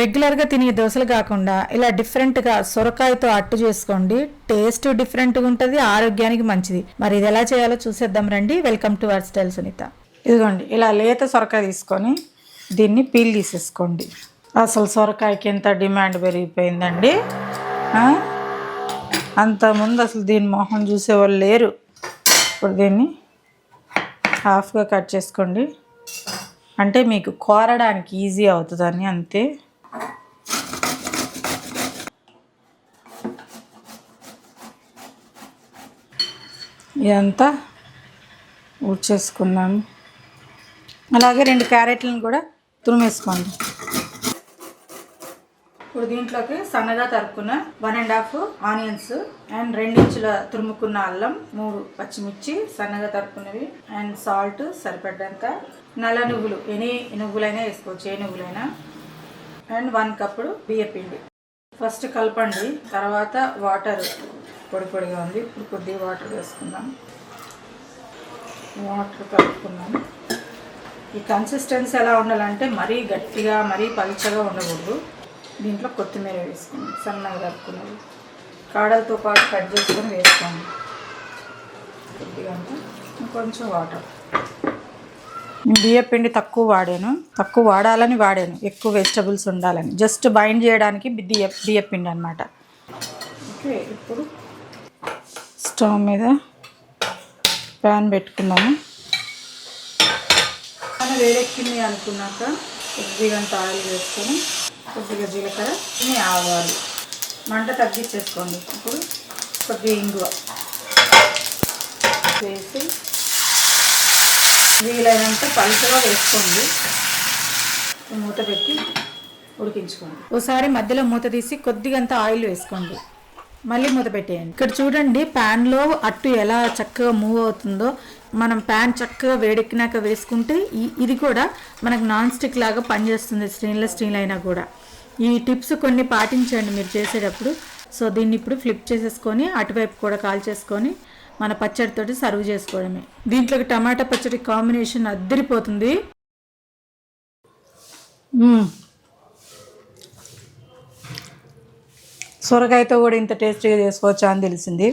రెగ్యులర్గా తినే దోశలు కాకుండా ఇలా డిఫరెంట్గా సొరకాయతో అట్టు చేసుకోండి. టేస్ట్ డిఫరెంట్గా ఉంటుంది ఆరోగ్యానికి మంచిది. మరి ఇది ఎలా చేయాలో చూసేద్దాం రండి. Welcome to our style Sunitha. ఇదిగోండి ఇలా లేత సొరకాయ తీసుకొని దీన్ని పీల్ తీసేసుకోండి. అసలు సొరకాయకి ఎంత డిమాండ్ పెరిగిపోయిందండి? అంతకుముందు అసలు దీని మొహం చూసేవాళ్ళు లేరు. ఇప్పుడు దీన్ని హాఫ్గా కట్ చేసుకోండి. అంటే మీకు కోరడానికి ఈజీ అవుతుందని అంతే. ఇదంతా ఊడ్చేసుకున్నాను అలాగే రెండు క్యారెట్లను కూడా తురిమేసుకోండి. ఇప్పుడు దీంట్లోకి సన్నగా తరుక్కున్న one and half onions and రెండించుల తురుముకున్న అల్లం మూడు పచ్చిమిర్చి సన్నగా తరుక్కున్నవి అండ్ సాల్ట్ సరిపడ్డంత నల్ల నువ్వులు ఎనీ నువ్వులైనా వేసుకోవచ్చు ఏ నువ్వులైనా. అండ్ వన్ కప్పుడు బియ్య పిండి ఫస్ట్ కలపండి తర్వాత వాటర్. పొడి పొడిగా ఉంది. ఇప్పుడు కొద్దిగా వాటర్ వేసుకుందాం. వాటర్ కలుపుకున్నాం ఈ కన్సిస్టెన్సీ ఎలా ఉండాలంటే మరీ గట్టిగా మరీ పలుచగా ఉండకూడదు. దీంట్లో కొత్తిమీర వేసుకోండి. సన్నగా కలుపుకున్నది. కాడలతో పాటు కట్ చేసుకొని వేసుకోండి. కొద్దిగా అంటే కొంచెం వాటర్. బియ్య పిండి తక్కువ వాడాను. తక్కువ వాడాలని వాడాను. ఎక్కువ వెజిటబుల్స్ ఉండాలని. జస్ట్ బైండ్ చేయడానికి బియ్య బియ్య పిండి అనమాట ఓకే ఇప్పుడు స్టవ్ మీద ప్యాన్ పెట్టుకున్నాము. మన వేడెక్కింది అనుకున్నాక కొద్దిగా ఆయిల్ వేసుకొని కొద్దిగా జీలకర్ర ఆవాలు. మంట తగ్గించేసుకోండి. ఇప్పుడు కొద్దిగా ఇంగువ వేసి వీలైనంత పలుచగా వేసుకోండి. మూత పెట్టి ఉడికించుకోండి. ఒకసారి మధ్యలో మూత తీసి కొద్దిగంత ఆయిల్ వేసుకోండి. మళ్ళీ మూత పెట్టేయండి. ఇక్కడ చూడండి ప్యాన్లో అట్టు ఎలా చక్కగా మూవ్ అవుతుందో. మనం ప్యాన్ చక్కగా వేడెక్కినాక వేసుకుంటే ఇది కూడా మనకు నాన్ స్టిక్ లాగా పనిచేస్తుంది స్టెయిన్లెస్ స్టీల్ అయినా కూడా. ఈ టిప్స్ కొన్ని పాటించండి మీరు చేసేటప్పుడు. సో దీన్ని ఇప్పుడు ఫ్లిప్ చేసేసుకొని అటువైపు కూడా కాల్ చేసుకొని మన పచ్చడితోటి సర్వ్ చేసుకోవడమే. దీంట్లోకి టమాటా పచ్చడి కాంబినేషన్ అద్దరిపోతుంది. సొరకాయతో కూడా ఇంత టేస్టీగా చేసుకోవచ్చా అని తెలిసింది.